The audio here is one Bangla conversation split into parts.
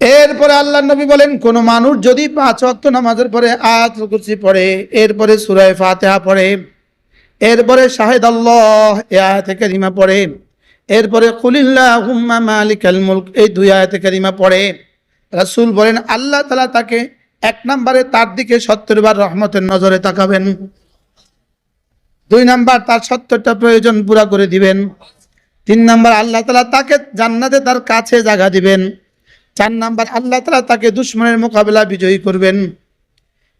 এরপরে আল্লাহ নবী বলেন, কোন মানুষ যদি পাঁচ ওয়াক্ত নামাজের পরে আয়াত কুরসি পড়ে, এরপরে সুরায় ফাতিহা পড়ে, এরপরে শাহেদ আল্লাহ এ আয়াতে কারিমা পড়ে, এরপরে কুলিল্লাহুম্মা মালিকাল মুলক এই দুই আয়াতে কারিমা পড়ে, রাসূল বলেন, আল্লাহ তালা তাকে এক নম্বরে তার দিকে সত্তর বার রহমতের নজরে তাকাবেন। দুই নাম্বার তার সত্তরটা প্রয়োজন পুরা করে দিবেন। তিন নাম্বার আল্লাহ তালা তাকে জান্নাতে তার কাছে জায়গা দিবেন। চার নাম্বার, আল্লাহ তালা তাকে দুশ্মনের মোকাবেলা বিজয়ী করবেন।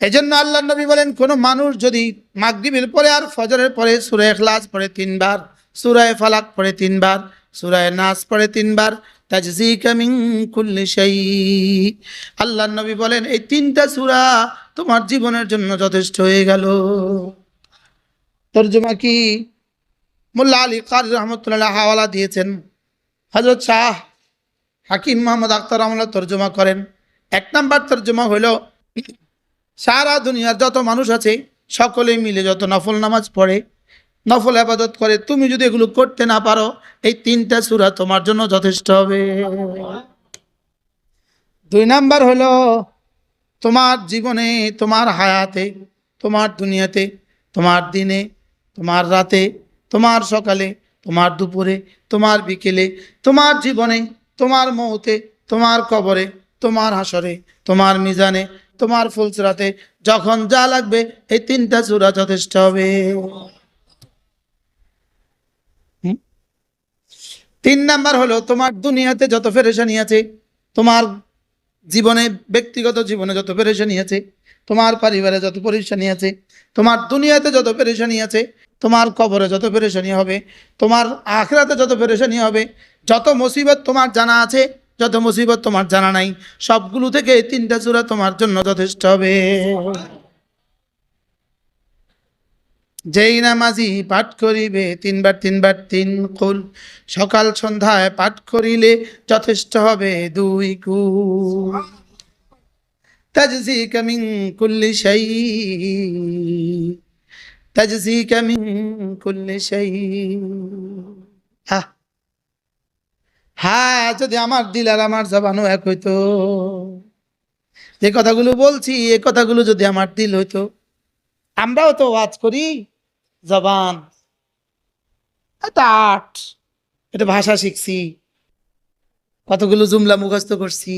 এই জন্য আল্লাহ নবী বলেন, কোনো মানুষ যদি মাগরিবের পরে আর ফজরের পরে সুরায় এখলাস পড়ে তিনবার সুরায় ফালাক পড়ে তিনবার সুরায় নাস পড়ে তিনবার, তাজজিকা মিন কুল্লি শাই আল্লাহ নবী বলেন, এই তিনটা সূরা তোমার জীবনের জন্য যথেষ্ট হয়ে গেল। তর্জমা কি মোল্লা আলী কারি রহমতুল্লাহ হাওয়ালা দিয়েছেন? হজরত শাহ হাকিম মোহাম্মদ আখতার আমলা তর্জমা করেন। এক নাম্বার তর্জমা হইল সারা দুনিয়ার যত মানুষ আছে, সকলে মিলে যত নফল নামাজ পড়ে, নফল আবাদত করে, তুমি যদি এগুলো করতে না পারো, এই তিনটা সূরা তোমার জন্য যথেষ্ট হবে। দুই নাম্বার হলো, তোমার জীবনে, তোমার হায়াতে, তোমার দুনিয়াতে, তোমার দিনে, তোমার রাতে, তোমার সকালে, তোমার দুপুরে, তোমার বিকেলে, তোমার জীবনে তোমার মৌতে, তোমার কবরে, তোমার হাসরে, তোমার মিজানে, তোমার ফুলসরাতে, যখন যা লাগবে, এই তিনটা চূড়া যথেষ্ট হবে। তিন নাম্বার হলো, তোমার দুনিয়াতে যত ফেরেশানি আছে, তোমার জীবনে, ব্যক্তিগত জীবনে যত পেরেশানি আছে, তোমার পরিবারে যত পরেশানি আছে, তোমার দুনিয়াতে যত পেরেশানি আছে, তোমার কবরে যত পেরেশানি হবে, তোমার আখরাতে যত পেরেশানি হবে যত মুসিবত তোমার জানা আছে, যত মুসিবত তোমার জানা নাই, সবগুলো থেকে তিনটা চূড়া তোমার জন্য যথেষ্ট হবে। যেই নামাজি পাঠ করিবে, তিনবার তিনবার, তিন কুল, সকাল সন্ধ্যায় পাঠ করিলে যথেষ্ট হবে দুই কুল। তাজজি কামিং কুল্লি সাই তাজি কামিং কুল্লি সাই হ্যাঁ হ্যাঁ যদি আমার দিল আর আমার জবানও এক হইতো যে কথাগুলো বলছি এ কথাগুলো যদি আমার দিল হইতো আমরাও তো ওয়াজ করি জবান এটা আর্ট এটা ভাষা শিখছি কতগুলো জুমলা মুখস্থ করছি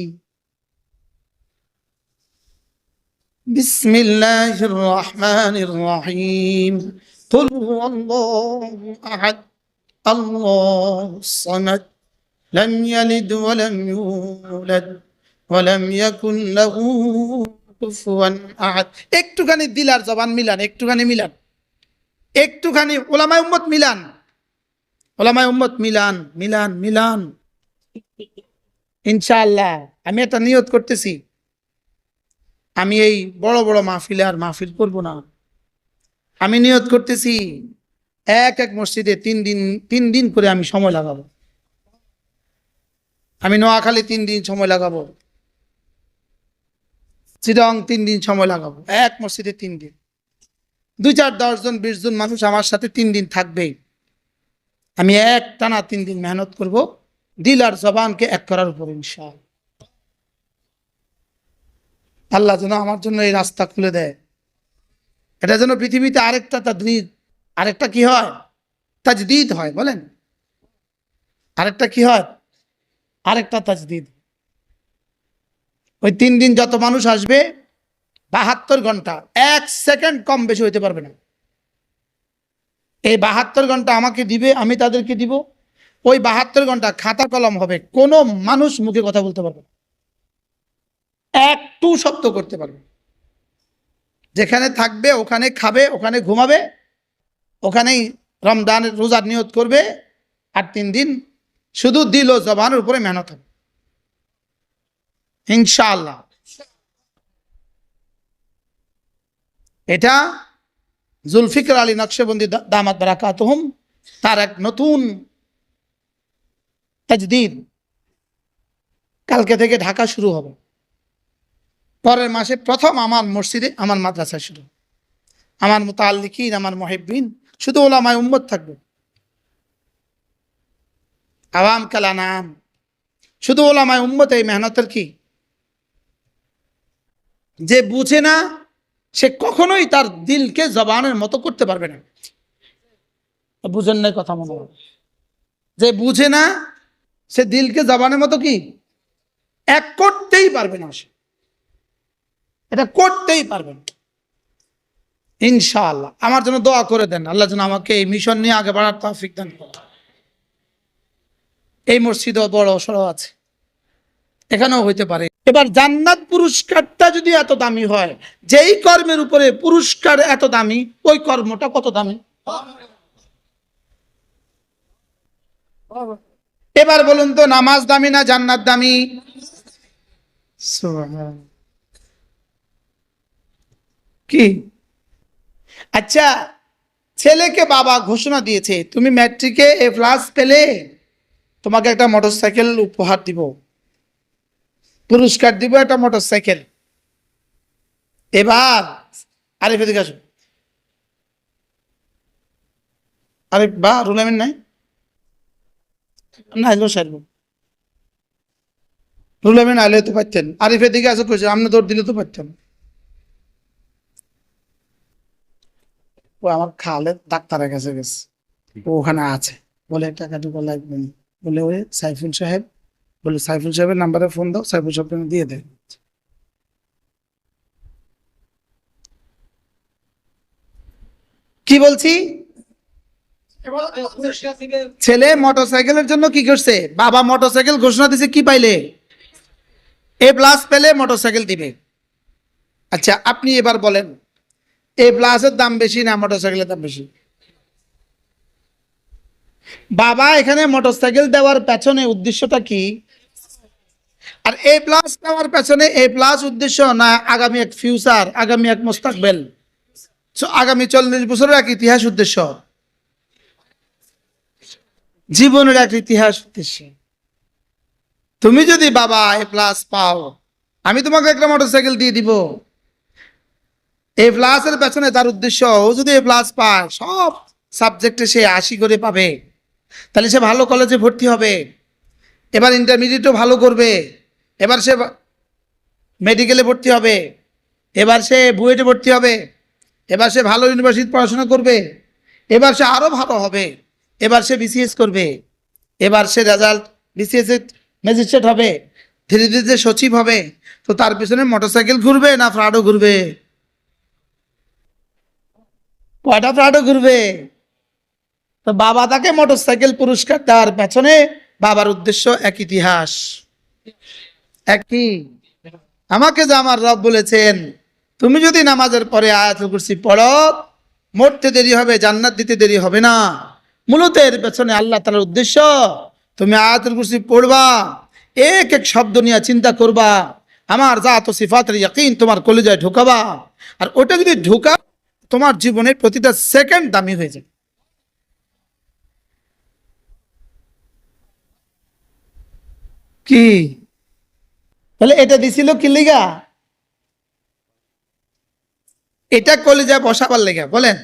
بسم الله الرحمن الرحيم قل هو الله أحد الله الصمد لم يلد ولم يولد ولم يكن له كفوا أحد একটুখানি দিলার জবান মিলান একটুখানি মিলান একটুখানি ওলামায় উম্মত মিলান ওলামায় উম্মত মিলান মিলান মিলান ইনশাআল্লাহ আমি এটা নিয়ত করতেছি আমি এই বড় বড় মাহফিলে আর মাহফিল করব না আমি নিয়ত করতেছি এক এক মসজিদে তিন দিন তিন দিন করে আমি সময় লাগাবো আমি নোয়াখালী তিন দিন সময় লাগাবো। চিরং তিন দিন সময় লাগাবো। এক মসজিদে তিন দিন। দুই চার দশজন বিশ জন মানুষ আমার সাথে তিন দিন থাকবে আমি এক টানা তিন দিন মেহনত করব। দিল আর জবানকে এক করার উপর ইনশাল আল্লাহ যেন আমার জন্য এই রাস্তা খুলে দেয়। এটা যেন পৃথিবীতে আরেকটা তাজদিদ, আরেকটা কি হয়? তাজদিদ হয়, বলেন। আরেকটা কি হয়? আরেকটা তাজদিদ। ওই তিন দিন যত মানুষ আসবে, বাহাত্তর ঘণ্টা, এক সেকেন্ড কম বেশি হইতে পারবে না। এই বাহাত্তর ঘণ্টা আমাকে দিবে, আমি তাদেরকে দিব। ওই বাহাত্তর ঘণ্টা খাতা কলম হবে, কোনো মানুষ মুখে কথা বলতে পারবে না। একটু শব্দ করতে পারবে। যেখানে থাকবে, ওখানে খাবে, ওখানে ঘুমাবে, ওখানেই রমজানের রোজার নিয়ত করবে, আর তিন দিন শুধু দিল জবানের উপরে মেহনত হবে। ইনশাআল্লাহ। এটা জুলফিকর আলী নকশবন্দি দামাত বারাকাতহুম, তার এক নতুন তাজদিদ। কালকে থেকে ঢাকা শুরু হবে। পরের মাসে প্রথম আমার মসজিদে আমার মাদ্রাসা শুরু। আমার মোতাল্লিকিন আমার মহিবিন শুধু ওলামায় উম্মত থাকবে। আওয়াম কালা নাম শুধু ওলামায় উম্মত এই মেহনতের কি? যে বুঝে না, সে কখনোই তার দিলকে জবানের মতো করতে পারবে না। বুঝেন নাই কথা মনে হয়। যে বুঝে না, সে দিলকে জবানের মতো কি? এক করতেই পারবে না সে। এটা করতেই পারবে না। ইনশাআল্লাহ। আমার জন্য দোয়া করে দেন। আল্লাহ যেন আমাকে এই মিশন নিয়ে আগে বাড়ার তৌফিক দান। এই মসজিদও বড় সড়ো আছে। এখানেও হইতে পারে। এবার জান্নাত পুরস্কারটা যদি এত দামি হয়, যেই কর্মের উপরে পুরস্কার এত দামি, ওই কর্মটা কত দামি? এবার বলুন তো, নামাজ দামি না জান্নাত দামি? কি? আচ্ছা ছেলেকে বাবা ঘোষণা দিয়েছে, তুমি ম্যাট্রিকে এ প্লাস পেলে? তোমাকে একটা মোটরসাইকেল উপহার দিব। পুরস্কার দিব একটা মোটরসাইকেল এবার আরিফ এদিকে আসো। আরিফ বা রুল আমিন নাই? না এলো সারব। রুল আমিন আইলে তো পারতেন। আরিফ এদিকে আসো কইছে আপনি দৌড় দিলে তো পারতেন ও আমার খালে ডাক্তারের কাছে গেছে। ও ওখানে আছে। বলে টাকা টুকা লাগবে না। বলে ওই সাইফুল সাহেব, বলে সাইফুল সাহেবের নাম্বারে ফোন দাও, সাইফুল সাহেব দিয়ে দেয় কি বলছি? ছেলে মোটরসাইকেলের জন্য কি করছে? বাবা মোটরসাইকেল ঘোষণা দিছে, কি পাইলে? এ প্লাস পেলে মোটরসাইকেল দিবে। আচ্ছা আপনি এবার বলেন এ প্লাসের দাম বেশি না মোটরসাইকেলের দাম বেশি? বাবা, এখানে মোটরসাইকেল দেওয়ার পেছনে উদ্দেশ্যটা কি? আর এ প্লাস দেওয়ার পেছনে এ প্লাস উদ্দেশ্য না আগামী এক ফিউচার আগামী এক মোস্তাকবেল? আগামী চল্লিশ বছরের এক ইতিহাস উদ্দেশ্য? জীবনের এক ইতিহাস উদ্দেশ্য। তুমি যদি বাবা এ প্লাস পাও, আমি তোমাকে একটা মোটরসাইকেল দিয়ে দিব। এ প্লাসের পেছনে তার উদ্দেশ্য, ও যদি এ প্লাস পায়, সব সাবজেক্টে সে আশি করে পাবে। তাহলে সে ভালো কলেজে ভর্তি হবে। এবার ইন্টারমিডিয়েটও ভালো করবে। এবার সে মেডিকেলে ভর্তি হবে। এবার সে বুয়েটে ভর্তি হবে। এবার সে ভালো ইউনিভার্সিটি পড়াশোনা করবে। এবার সে আরও ভালো হবে। এবার সে বিসিএস করবে। এবার সে রেজাল্ট বিসিএস ম্যাজিস্ট্রেট হবে। ধীরে ধীরে সচিব হবে। তো তার পিছনে মোটরসাইকেল ঘুরবে না ফ্রাডও ঘুরবে? কয়টা ফ্রাডও ঘুরবে? তো বাবা তাকে মোটরসাইকেল পুরস্কার দেওয়ার পেছনে বাবার উদ্দেশ্য এক ইতিহাস। একই। আমাকে যে আমার রব বলেছেন, তুমি যদি নামাজের পরে আয়াতুল কুরসি পড়ো, মরতে দেরি হবে, জান্নাত দিতে দেরি হবে না। মূলত এর পেছনে আল্লাহ তালার উদ্দেশ্য, তুমি আয়াতুল কুরসি পড়বা, এক এক শব্দ নিয়ে চিন্তা করবা, আমার জাত ও সিফাতের ইয়াকিন তোমার কলিজায় ঢোকাবা, আর ওটা যদি ঢোকা তোমার জীবনের প্রতিটা সেকেন্ড দামি হয়ে যাবে। কি? তাহলে এটা দিছিল কি লিগা? এটা কলেজায় বসাবার লেগে, বলেন।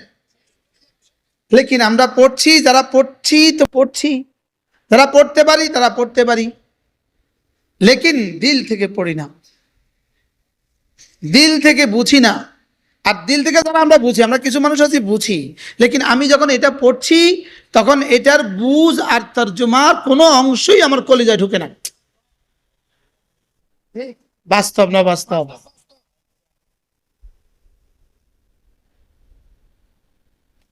লেকিন আমরা পড়ছি? যারা পড়ছি তো পড়ছি। যারা পড়তে পারি, তারা পড়তে পারি। লেকিন দিল থেকে পড়ি না। দিল থেকে বুঝি না। আর দিল থেকে যারা আমরা বুঝি, আমরা কিছু মানুষ আছি, বুঝি। লেকিন আমি যখন এটা পড়ছি, তখন এটার বুঝ আর তর্জমার কোনো অংশই আমার কলেজায় ঢুকে না। বাস্তব না বাস্তব?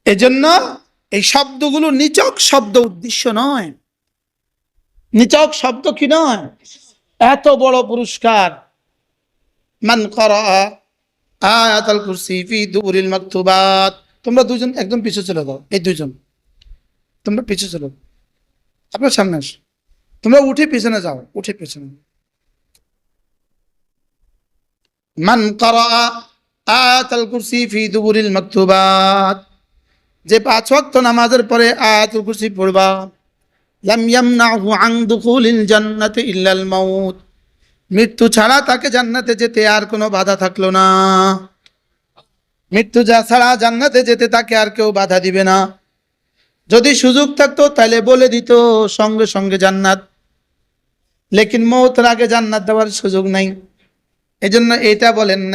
এজন্য এই শব্দগুলো নিচক শব্দ উদ্দেশ্য নয়। নিচক শব্দ কি নয়? এত বড় পুরস্কার। মান তোমরা দুজন একদম পিছু চলে দাও এই দুজন। তোমরা পিছু চলে। যাও। আপনার সামনে আসো। তোমরা উঠে পিছনে যাও, উঠে পিছনে। মান করা আয়াতাল কুরসি ফি দুবুরিল মাকতুবাত। যে পাঁচ ওয়াক্ত নামাজের পরে আয়াতুল কুরসি পড়বা। ইল্লাল মৃত্যু ছাড়া তাকে জান্নাতে যেতে আর কোনো বাধা থাকল না। মৃত্যু যা ছাড়া জান্নাতে যেতে তাকে আর কেউ বাধা দিবে না। যদি সুযোগ থাকতো তাহলে বলে দিত, সঙ্গে সঙ্গে জান্নাত। লেকিন মৌতের আগে জান্নাত দেওয়ার সুযোগ নাই। এজন্য এটা বলেন নাই।